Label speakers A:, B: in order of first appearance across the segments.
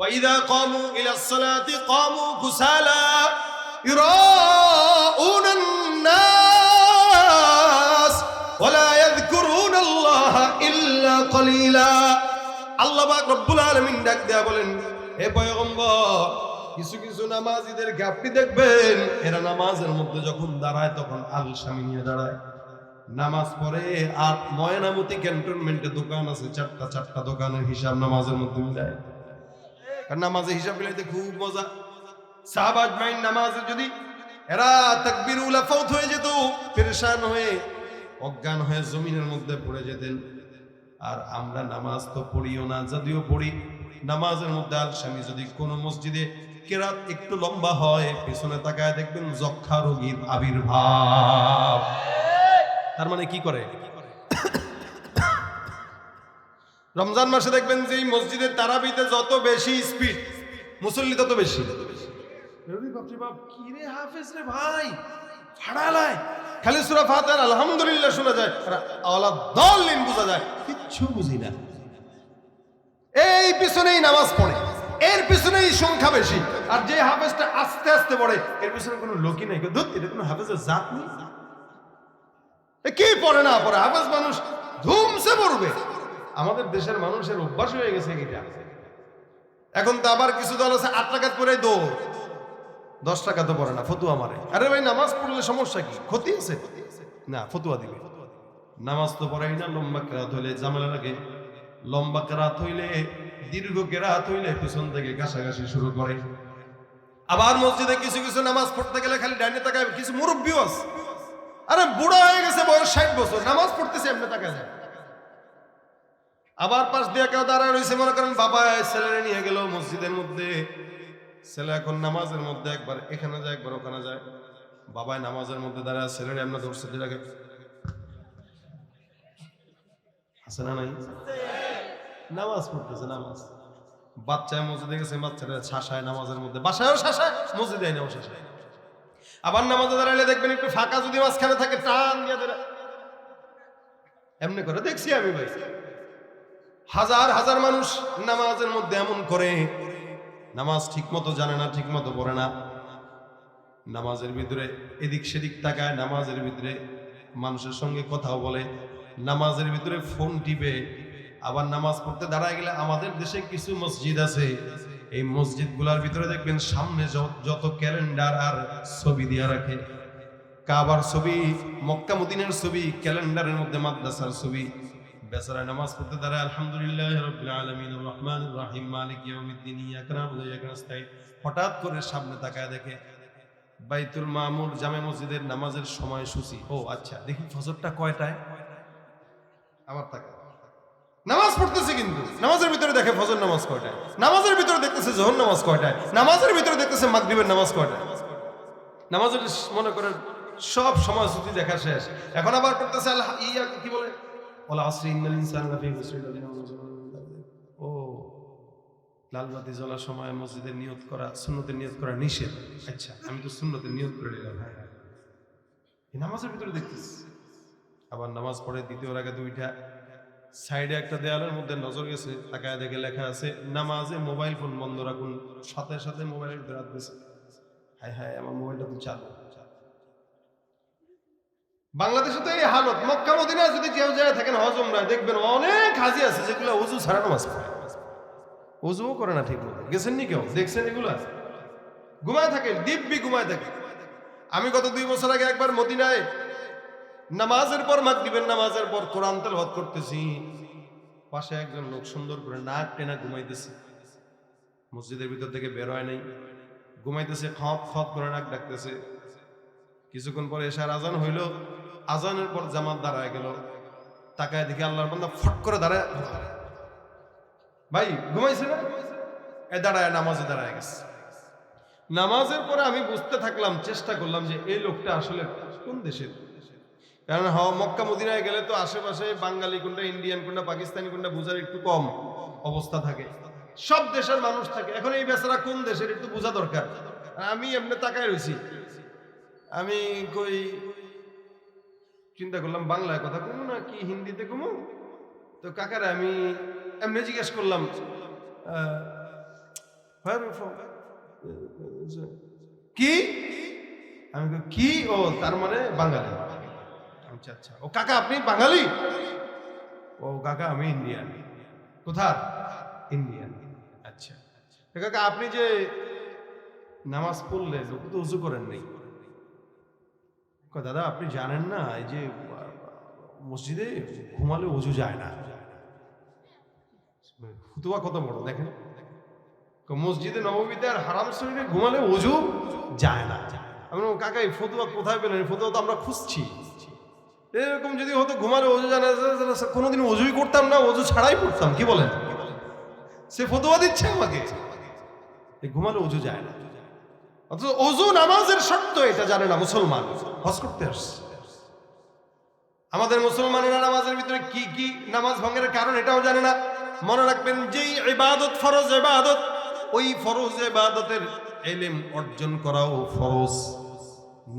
A: وإذا قاموا إلى الصلاة قاموا كسالى يراءون الناس ولا يذكرون الله إلا قليلا আল্লাহ পাক রব্বুল আলামিন ডাক দেয়া বলেন হে পয়গম্বর কিছু কিছু নামাজিদেরকে আপনি দেখবেন এরা নামাজের মধ্যে যখন দাঁড়ায় তখন আলসামি নিয়ে দাঁড়ায় নামাজ পড়ে আর ময়নামতি ক্যান্টনমেন্টে দোকান আছে চারটা চারটা দোকানের হিসাব নামাজের মধ্যে মিলায় আর নামাজে হিসাব মিলাইতে খুব মজা। সাহাবাজ মাইন নামাজে যদি এরা তাকবির উলা ফৌত হয়ে যেত, পেরেশান হয়ে, অজ্ঞান হয়ে জমিনের মধ্যে পড়ে যেতেন। আর আমরা নামাজ তো পড়িও না, যদিও পড়ি। নামাজের মধ্যে আলসামি যদি কোনো মসজিদে কেরাত একটু লম্বা হয়, পেছনে তাকায় দেখবেন যক্ষা রোগীর আবির্ভাব। তার মানে কি করে? রমজান মাসে দেখবেন যে এই মসজিদের তারাবিতে যত বেশি স্পিড মুসল্লি তত বেশি। হাফেজ রে ভাই? ফাড়ালায়। খালি সুরা ফাতার আলহামদুলিল্লাহ শোনা যায় আর দলিন বোঝা যায়। কিচ্ছু বুঝি না। এই পিছনেই নামাজ পড়ে এর পিছনেই সংখ্যা বেশি আর যে হাফেজটা আস্তে আস্তে পড়ে এর পিছনে কোনো লোকই নাই। ধুত এটা কোনো হাফেজের জাত নেই। কি পড়ে না পড়ে? হাফেজ মানুষ ধুমসে পড়বে। আমাদের দেশের মানুষের অভ্যাস হয়ে গেছে এটা। এখন তো আবার কিছু দল আছে, আট টাকা করে দৌড়। দশ টাকা তো পড়ে না, ফতুয়া মারে। আরে ভাই, নামাজ পড়লে সমস্যা কি? ক্ষতি আছে? না, ফতুয়া দিবে। নামাজ তো পড়াই না, লম্বা কেরাত হইলে ঝামেলা লাগে। লম্বা কেরাত হইলে, দীর্ঘ কেরাত হইলে পিছন থেকে ঘাসাঘাসি শুরু করে। আবার মসজিদে কিছু কিছু নামাজ পড়তে গেলে খালি ডাইনে তাকায়, কিছু মুরব্বিও আছে। আরে বুড়া হয়ে গেছে, বয়স ষাট বছর, নামাজ পড়তেছে, এমনি তাকায় যায়। আবার পাশ দিয়ে কেউ দাঁড়ায় রয়েছে মনে করেন বাবা ছেলেরে নিয়ে গেল মসজিদের মধ্যে। ছেলে এখন নামাজের মধ্যে একবার, এখানে যায়, একবার ওখানে যায়। বাবায় নামাজের মধ্যে দাঁড়ায়, ছেলের এমন ধরছে যেটাকে আছে না নাই? নামাজ পড়তেছে, নামাজ। বাচ্চায় মসজিদে গেছে, বাচ্চারা শাসায় নামাজের মধ্যে। বাসায়ও শাসায়, মসজিদে আইনাও শাসায়। আবার নামাজে দাঁড়াইলে দেখবেন একটু ফাঁকা যদি মাঝখানে থাকে, টান দিয়ে এমনি করে দেখছি আমি ভাই। হাজার হাজার মানুষ নামাজের মধ্যে এমন করে, নামাজ ঠিক মতো জানে না ঠিক মতো পড়ে না। নামাজের ভিতরে এদিক সেদিক তাকায়, নামাজের ভিতরে মানুষের সঙ্গে কথাও বলে, নামাজের ভিতরে ফোন টিপে, আবার নামাজ পড়তে দাঁড়ায় গেলে আমাদের দেশে কিছু মসজিদ আছে, এই মসজিদগুলোর ভিতরে দেখবেন সামনে যত ক্যালেন্ডার আর ছবি দিয়ে রাখে। কাবার ছবি মক্কা মদিনের ছবি, ক্যালেন্ডারের মধ্যে মাদ্রাসার ছবি বেচারা নামাজ পড়তে তারা আলহামদুলিল্লাহ রাব্বিল আলামিন রহমান রাহিম, মালিক ইয়াউমিদ্দিন, ইয়াকা নাবুদু ওয়া ইয়াকা নাস্তাইন হঠাৎ করে সামনে তাকায় দেখে বাইতুল মামুর জামে মসজিদের নামাজের সময়সূচি ও আচ্ছা দেখি ফজরটা কয়টায়? আবার তাকায়। নামাজ পড়তেছে কিন্তু। নামাজের ভিতরে দেখে ফজর নামাজ কয়টায়? নামাজের ভিতরে দেখতেছে জোহর নামাজ কয়টায়? নামাজের ভিতরে দেখতেছে মাগরিবের নামাজ কয়টায়? নামাজের মনে করেন সব সময়সূচি দেখা শেষ। এখন আবার পড়তেছে আল্লাহ ইয়া কি বলে? ও লাল বাতি জ্বলার সময় মসজিদের নিয়ত করা, সুন্নতের নিয়ত করা নিষেধ। আচ্ছা আমি তো সুন্নতের নিয়ত করে নিলাম হ্যাঁ। নামাজের ভিতরে দেখতেছি আবার নামাজ পড়ে দ্বিতীয় রাগে দুইটা। সাইডে একটা দেয়ালের মধ্যে নজর গেছে, তাকায় দেখে লেখা আছে, নামাজে মোবাইল ফোন বন্ধ রাখুন, সাথে সাথে মোবাইলের ভিতরে হাত হায় হায়, আমার মোবাইলটা তো চালু। বাংলাদেশে তো এই হালত, মক্কা মদিনা যদি কেউ যায় থাকেন হজ উমরায় দেখবেন অনেক হাজি আছে যেগুলো উজু ছাড়া নামাজ পড়ে। উজুও করে না ঠিক মতো গেছেন নি কেউ? দেখছেন এগুলো? ঘুমায় থাকে দিব্যি ঘুমায় থাকে আমি গত দুই বছর আগে একবার মদিনায় নামাজের পর মাগ দিবেন নামাজের পর কোরআন তেলাওয়াত করতেছি। পাশে একজন লোক সুন্দর করে নাক টেনা ঘুমাইতেছে। মসজিদের ভিতর থেকে বের হয় নাই। ঘুমাইতেছে, খপ খপ করে নাক ডাকতেছে। কিছুক্ষণ পরে এসার আজান হইল। আজানের পর জামাত দাঁড়ায় গেল। তাকায় দেখি আল্লাহর বান্দা ফট করে দাঁড়ায়। ভাই, ঘুমাইছে না? এ দাঁড়ায়, নামাজে দাঁড়ায় গেছে। নামাজের পরে আমি বুঝতে থাকলাম, চেষ্টা করলাম যে এই লোকটা আসলে কোন দেশের? কারণ হ, মক্কা, মদিনায় গেলে তো আশেপাশে বাঙালি কোনটা, ইন্ডিয়ান কোনটা, পাকিস্তানি কোনটা বুঝার একটু কম অবস্থা থাকে। সব দেশের মানুষ থাকে। এখন এই বেচারা কোন দেশের একটু বোঝা দরকার। আমি এমনি তাকায় রয়েছি। আমি কই চিন্তা করলাম, বাংলায় কথা কমু না কি হিন্দিতে কমু? তো কাকারে আমি এমনি জিজ্ঞেস করলাম? কি? আমি কি? ও, তার মানে বাঙালি। আচ্ছা আচ্ছা। ও কাকা, আপনি বাঙালি? ও কাকা, আমি ইন্ডিয়ান কোথার? ইন্ডিয়ান আচ্ছা। কাকা, আপনি যে নামাজ পড়লে উজু করেন নাই? দাদা আপনি জানেন না এই যে মসজিদে ঘুমালে উজু যায় না? ফুতুয়া কত বড় দেখেন। মসজিদে নবমীতে আর হারাম শরীরে ঘুমালে উজু যায় না। আমি বললাম, কাকা এই ফতুয়া কোথায় পেলেন? ফতুয়া তো আমরা খুঁজছি। এরকম যদি হতো ঘুমালে অজু জানা কোনোদিন অজুই করতাম না অজু ছাড়াই পড়তাম কি বলেন? সে ফতুয়া দিচ্ছে আমাকে। ঘুমালে অজু যায় না। অথচ অজু নামাজের শর্ত এটা জানে না মুসলমান। হজ করতে আসছে। আমাদের মুসলমানেরা নামাজের ভিতরে কি কি নামাজ ভঙ্গের কারণ এটাও জানে না। মনে রাখবেন যেই ইবাদত ফরজ ইবাদত, ওই ফরজ ইবাদতের এলেম অর্জন করাও ফরজ।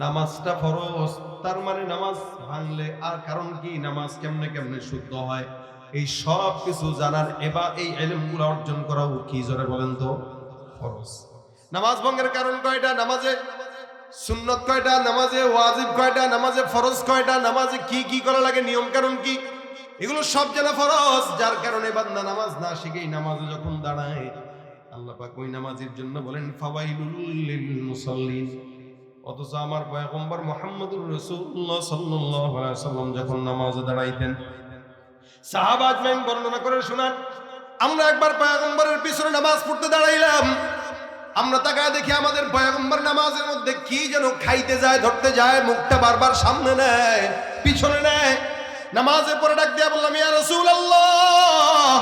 A: নামাজটা ফরজ, তার মানে নামাজ ভাঙলে আর কারণ কি? নামাজ কেমনে কেমনে শুদ্ধ হয়? এই সব কিছু জানার এবার এই এলেমগুলো অর্জন করাও কি জোরে বলেন তো? ফরজ। নামাজ ভঙ্গের কারণ কয়টা? নামাজে সুন্নত কয়টা? নামাজে ওয়াজিব কয়টা? নামাজে ফরজ কয়টা? নামাজে কি কি করা লাগে? নিয়ম কারণ কি? এগুলো সব জানা ফরজ। যার কারণে বান্দা নামাজ না শিখেই নামাজে যখন দাঁড়ায়, আল্লাহ পাক ওই নামাজের জন্য বলেন, ফাওয়াইলুল লিল মুসাল্লিন। অথচ আমার পয়গম্বর মুহাম্মদুর রাসূলুল্লাহ সাল্লাল্লাহু আলাইহি সাল্লাম যখন নামাজে দাঁড়াইতেন সাহাবা আজমাইন বর্ণনা করে শোনান, আমরা একবার পয়গম্বরের পিছনে নামাজ পড়তে দাঁড়াইলাম। আমরা তাকায় দেখি আমাদের পয়গম্বর নামাজের মধ্যে কি যেন খাইতে যায়, ধরতে যায়, মুখটা বারবার সামনে নেয়, পিছনে নেয়। নামাজের পরে ডাক দিয়া বললাম, ইয়া রাসূলুল্লাহ!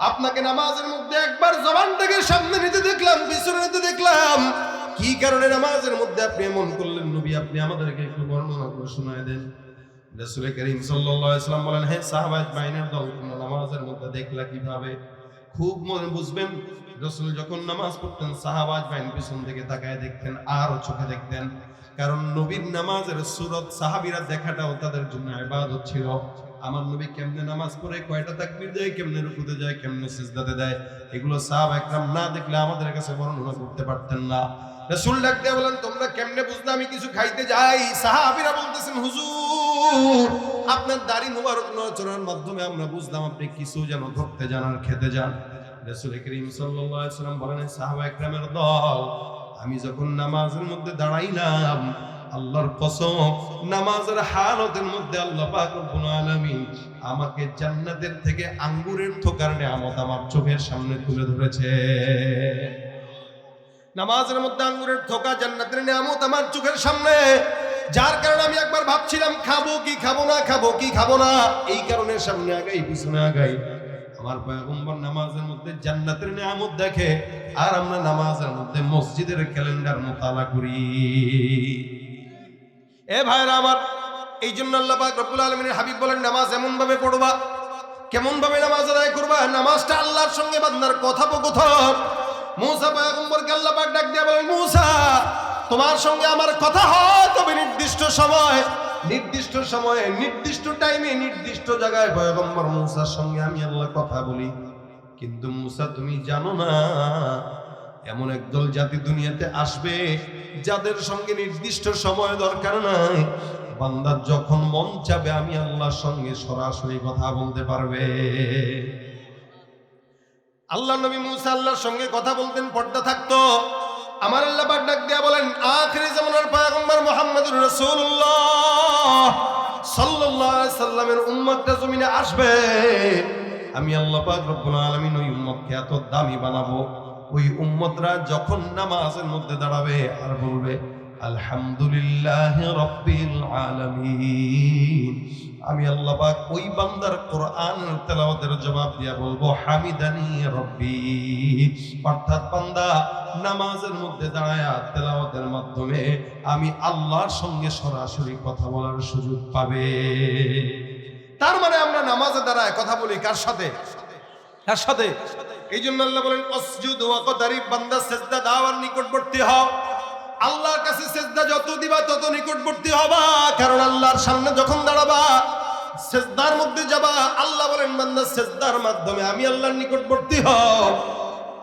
A: আপনাকে নামাজের মধ্যে একবার জবানটাকে সামনে নিতে দেখলাম, পিছনে নিতে দেখলাম। কি কারণে নামাজের মধ্যে আপনি এমন করলেন নবী? আপনি আমাদেরকে একটু বর্ণনা করে শোনায় দেন। রাসূল করিম সাল্লাল্লাহু আলাইহি সাল্লাম বলেন, হে সাহাবা বাইনের দল নামাজের মধ্যে দেখলা কীভাবে? খুব মনে বুঝবেন, রসুল যখন নামাজ পড়তেন সাহাবাজ বাইন পিছন থেকে তাকায় দেখতেন, আরও চোখে দেখতেন। কারণ নবীর নামাজের সুরত সাহাবিরা দেখাটাও তাদের জন্য ইবাদত ছিল। আমার নবী কেমনে নামাজ পড়ে, কয়টা তাকবির দেয়, কেমনে রুকুতে যায়, কেমনে সিজদাতে দেয়, এগুলো সাহাবা একরাম না দেখলে আমাদের কাছে বর্ণনা করতে পারতেন না। রসুল ডাকতে বলেন, তোমরা কেমনে বুঝলে আমি কিছু খাইতে যাই? সাহাবিরা বলতেছেন, হুজুর আপনার দাড়ি মুবারক নচরার মাধ্যমে আমরা বুঝলাম, আপনি কিছু যেন ধরতে যান আর খেতে যান। রাসূল করিম সাল্লাম বলেন সাহাবা একরামের দল, আমি যখন নামাজের মধ্যে দাঁড়াইলাম, আল্লাহর কসম, নামাজের হালতের মধ্যে আল্লাহ পাক রব্বুল আলামিন আমাকে জান্নাতের থেকে আঙ্গুরের থোকার নিয়ামত আমার চোখের সামনে তুলে ধরেছে। নামাজের মধ্যে আঙ্গুরের থোকা জান্নাতের নিয়ামত আমার চোখের সামনে। যার কারণে আমি একবার ভাবছিলাম, খাব কি খাব না, খাব কি খাব না? এই কারণে সামনে আগাই, পিছনে আগাই। আমার পয়গম্বর নামাজের মধ্যে জান্নাতের নিয়ামত দেখে, আর আমরা নামাজের মধ্যে মসজিদের ক্যালেন্ডার মোতালা করি। এ ভাইরা আমার এই জন্য আল্লাহ পাক রব্বুল আলামিনের হাবিব বলেন, নামাজ এমন ভাবে পড়বা কেমন ভাবে নামাজ আদায় করবা? নামাজটা আল্লাহর সঙ্গে বান্দার কথোপকথন। মুসা পয়গম্বরকে আল্লাহ পাক ডাক দিয়ে বলেন, মুসা তোমার সঙ্গে আমার কথা হয় তবে নির্দিষ্ট সময়, নির্দিষ্ট সময়ে, নির্দিষ্ট টাইমে নির্দিষ্ট জায়গায় পয়গম্বর মুসার সঙ্গে আমি আল্লাহ কথা বলি। কিন্তু মুসা, তুমি জানো না, এমন একদল জাতি দুনিয়াতে আসবে যাদের সঙ্গে নির্দিষ্ট সময় দরকার নাই। বান্দার যখন মন চাবে, আমি আল্লাহর সঙ্গে সরাসরি কথা বলতে পারবে। আল্লাহ নবী মুসা আল্লাহর সঙ্গে কথা বলতেন, পর্দা থাকতো। আমার আল্লাহ পাক ডাক দিয়া বলেন, আখরি জামানার পয়গম্বর মুহাম্মদুর রাসূলুল্লাহ, সাল্লাল্লাহু আলাইহি সাল্লামের উম্মতটা জমিনে আসবে। আমি আল্লাহ পাক রব্বুল আলামিন ওই উম্মতকে এত দামি বানাবো। ওই উম্মতরা যখন নামাজের মধ্যে দাঁড়াবে আর বলবে আলহামদুলিল্লাহ রব্বিল আলামিন। আমি আল্লাহ পাক ওই বান্দার কোরআন তেলাওয়াতের জবাব দিয়া বলব, হামিদানি রব্বি। অর্থাৎ বান্দা, নামাজের মধ্যে দাঁড়ায়া তেলাওয়াতের মাধ্যমে আমি আল্লাহর সঙ্গে সরাসরি কথা বলার সুযোগ পাবে। তার মানে আমরা নামাজে দাঁড়ায় কথা বলি কার সাথে? কার সাথে? এই জন্য আল্লাহ বলেন অসজুদ ওয়াকদারিব বান্দা সেজদা দাওয়ার নিকটবর্তী হও। আল্লাহর কাছে সেজদা যত দিবা তত নিকটবর্তী হবা, কারণ আল্লাহর সামনে যখন দাঁড়াবা, সেজদার মধ্যে যাবা, আল্লাহ বলেন, বান্দা, সেজদার মাধ্যমে আমি আল্লাহর নিকটবর্তী হও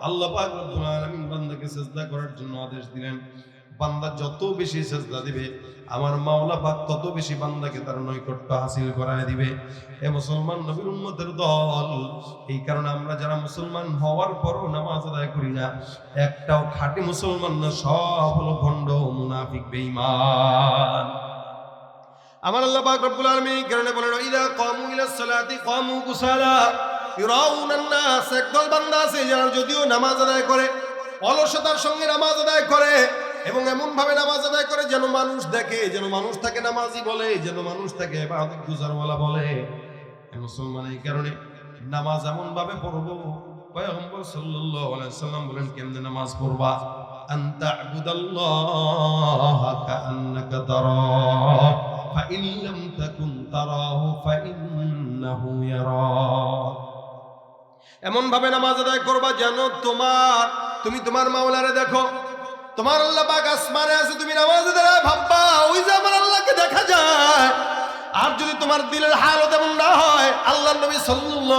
A: আল্লাহ পাক রব্বুল আলামিন বান্দাকে সেজদা করার জন্য আদেশ দিলেন। বান্দা যত বেশি সেজদা দিবে, আমার মাওলা পাক তত বেশি বান্দাকে তার নৈকট্য হাসিল করায় দিবে। এ মুসলমান নবীর উম্মতের দল, এই কারণে আমরা যারা মুসলমান হওয়ার পরও নামাজ আদায় করি না, একটাও খাঁটি মুসলমান না, সব হলো ভণ্ড, মুনাফিক, বেঈমান। আমার আল্লাহ পাক রব্বুল আলামিন কারণে বলেন, ইদা কামু ইলা সালাতি কামু কুসালা ইরাউনান নাস একদল বান্দা আছে যারা যদিও নামাজ আদায় করে, অলসতার সঙ্গে নামাজ আদায় করে এবং এমন ভাবে নামাজ আদায় করে যেন মানুষ দেখে, যেন মানুষ তাকে নামাজি বলে, যেন মানুষ তাকে গুজারওয়ালা বলে। মুসলমান এই কারণে নামাজ এমন ভাবে পড়ব, পয়গম্বর সাল্লাল্লাহু আলাইহি সাল্লাম বলেন, কেমনে নামাজ পড়বা? আনতা আবুদাল্লাহা কাআন্নাকা তারাহ, ফাইন লাম তাকুন তারাহু, ফাইন্নাহু ইয়ারাক এমন ভাবে নামাজ আদায় করবা যেন তোমার, তুমি তোমার মাওলারে দেখো তোমার আল্লাহ পাক আসমানে আছে, তুমি নামাজে আদায় ভাববা, ওই যে আমার আল্লাহকে দেখা যায়। আর যদি তোমার দিলের হালত এমন না হয় আল্লাহ নবী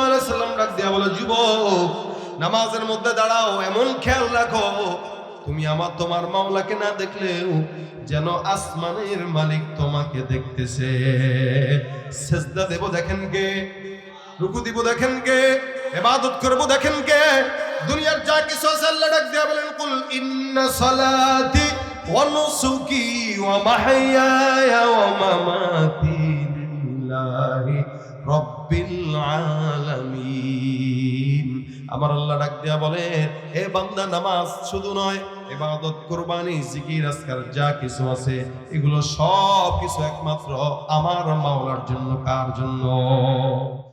A: আলাইহি সাল্লাম ডাক দিয়া বলে, যুবক, নামাজের মধ্যে দাঁড়াও, এমন খেয়াল রাখো, তুমি আমার, তোমার মাওলাকে না দেখলেও যেন আসমানের মালিক তোমাকে দেখতেছে। সেজদা দেব দেখেন কে, রুকু দিব দেখেন কে ইবাদত করব দেখেন কে দুনিয়ার যা কিছু আছে আল্লাহ ডাক দিয়া বলেন, কুল ইন্না সালাতি ওয়া নুসুকি ওয়া মাহইয়ায়া ওয়া মামাতি লিল্লাহি রব্বিল আলামিন। আমার আল্লাহ ডাক দিয়া বলে, হে বান্দা, নামাজ শুধু নয়, ইবাদত, কুরবানি, জিকির, আজকার যা কিছু আছে, এগুলো সব কিছু একমাত্র আমার মাওলার জন্য, কার জন্য?